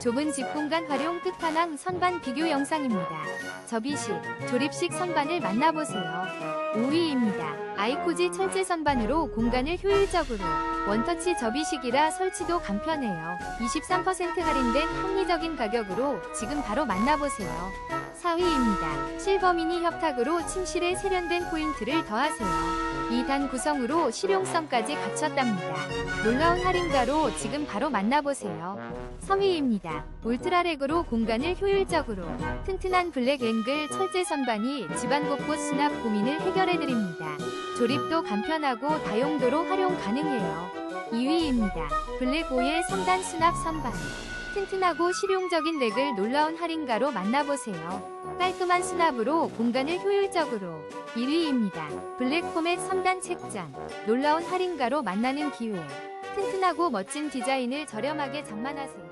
좁은 집 공간 활용 끝판왕 선반 비교 영상입니다. 접이식, 조립식 선반을 만나보세요. 5위입니다. 아이코지 철제 선반으로 공간을 효율적으로 원터치 접이식이라 설치도 간편해요. 23% 할인된 합리적인 가격으로 지금 바로 만나보세요. 4위입니다. 실버미니 협탁으로 침실에 세련된 포인트를 더하세요. 2단 구성으로 실용성까지 갖췄답니다. 놀라운 할인가로 지금 바로 만나보세요. 3위입니다. 울트라렉으로 공간을 효율적으로 튼튼한 블랙 앵글 철제 선반이 집안 곳곳 수납 고민을 해결해드립니다. 조립도 간편하고 다용도로 활용 가능해요. 2위입니다. 블랙 오일 3단 수납 선반. 튼튼하고 실용적인 렉을 놀라운 할인가로 만나보세요. 깔끔한 수납으로 공간을 효율적으로 1위입니다. 블랙 포맷 3단 책장. 놀라운 할인가로 만나는 기회. 튼튼하고 멋진 디자인을 저렴하게 장만하세요.